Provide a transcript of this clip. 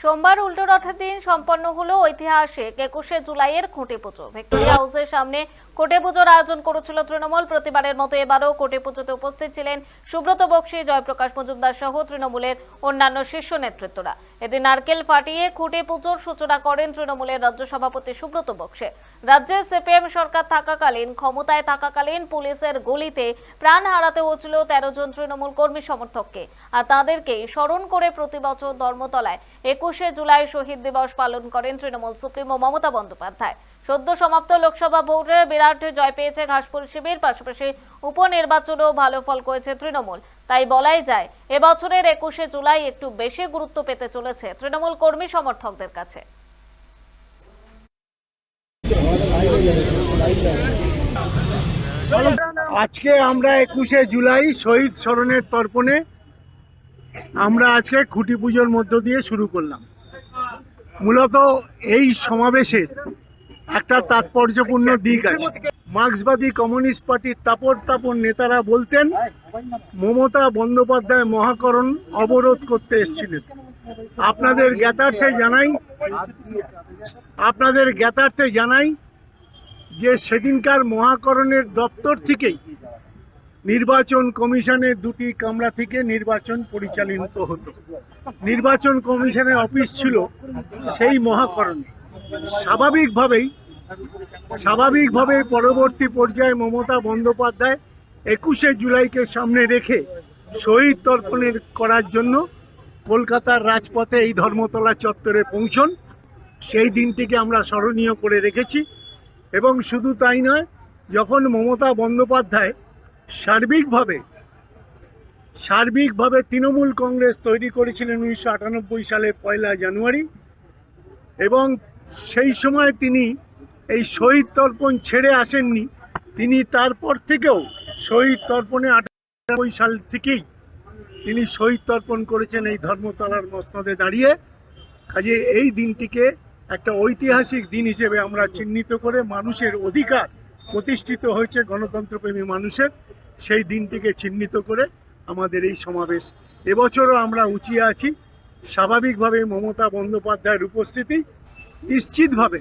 সোমবার উল্টো রথের দিন সম্পন্ন হলো ঐতিহাসিক একুশে জুলাইয়ের খুঁটি পুজো। ভিক্টোরিয়া হাউসের সামনে কোটে পুজোর আয়োজন করেছিল তৃণমূল। প্রতিবারের মতো এবারও কোটে পুজোতে উপস্থিত ছিলেন সুব্রত বক্সী, জয়প্রকাশ মজুমদার সহ তৃণমূলের অন্যান্য শীর্ষ নেতৃত্বরা। এদিন নারকেল ফাটিয়ে খুঁটি পুজোর সূচনা করেন তৃণমূলের রাজ্য সভাপতি সুব্রত বক্সী। রাজ্যে সিপিএম সরকার থাকাকালীন, ক্ষমতায় থাকাকালীন পুলিশের গুলিতে প্রাণ হারাতে হয়েছিল তেরো জন তৃণমূল কর্মী সমর্থককে। আর তাদেরকে স্মরণ করে প্রতি বছর ধর্মতলায় একুশে জুলাই শহীদ দিবস পালন করেন তৃণমূল সুপ্রিমো মমতা বন্দ্যোপাধ্যায়। সদ্য সমাপ্ত লোকসভা ভোটে বিরাট জয় পেয়েছে ঘাসপুর শিবির, পাশাপাশি উপনির্বাচনেও ভালো ফল করেছে তৃণমূল। তাই বলাই যায়, এবছরের একুশে জুলাই একটু বেশি গুরুত্ব পেতে চলেছে তৃণমূল কর্মী সমর্থকদের কাছে। আজকে আমরা একুশে জুলাই শহীদ স্মরণের তর্পণে আমরা আজকে খুঁটি পুজোর মধ্য দিয়ে শুরু করলাম। মূলত এই সমাবেশের একটা তাৎপর্যপূর্ণ দিক আছে। মার্ক্সবাদী কমিউনিস্ট পার্টির তাপর তাপর নেতারা বলতেন, মমতা বন্দ্যোপাধ্যায় মহাকরণ অবরোধ করতে এসেছিলেন। আপনাদের জ্ঞাতার্থে জানাই, আপনাদের জ্ঞাতার্থে জানাই যে সেদিনকার মহাকরণের দপ্তর থেকেই নির্বাচন কমিশনের দুটি কামরা থেকে নির্বাচন পরিচালিত হতো। নির্বাচন কমিশনের অফিস ছিল সেই মহাকরণে। স্বাভাবিকভাবেই স্বাভাবিকভাবে পরবর্তী পর্যায়ে মমতা বন্দ্যোপাধ্যায় একুশে জুলাইকে সামনে রেখে শহীদ তর্পণের করার জন্য কলকাতার রাজপথে এই ধর্মতলা চত্বরে পৌঁছন। সেই দিনটিকে আমরা স্মরণীয় করে রেখেছি এবং শুধু তাই নয়, যখন মমতা বন্দ্যোপাধ্যায় সার্বিকভাবে সার্বিকভাবে তৃণমূল কংগ্রেস তৈরি করেছিলেন উনিশশো আটানব্বই সালে পয়লা জানুয়ারি এবং সেই সময় তিনি এই শহীদ তর্পণ ছেড়ে আসেননি। তিনি তারপর থেকেও শহীদ তর্পণে আটানব্বই সাল থেকেই তিনি শহীদ তর্পণ করেছেন এই ধর্মতলার মসনদে দাঁড়িয়ে। কাজে এই দিনটিকে একটা ঐতিহাসিক দিন হিসেবে আমরা চিহ্নিত করে মানুষের অধিকার প্রতিষ্ঠিত হয়েছে গণতন্ত্রপ্রেমী মানুষের। সেই দিনটিকে চিহ্নিত করে আমাদের এই সমাবেশ। এবছরও আমরা উঁচিয়ে আছি। স্বাভাবিকভাবে মমতা বন্দ্যোপাধ্যায়ের উপস্থিতি নিশ্চিতভাবে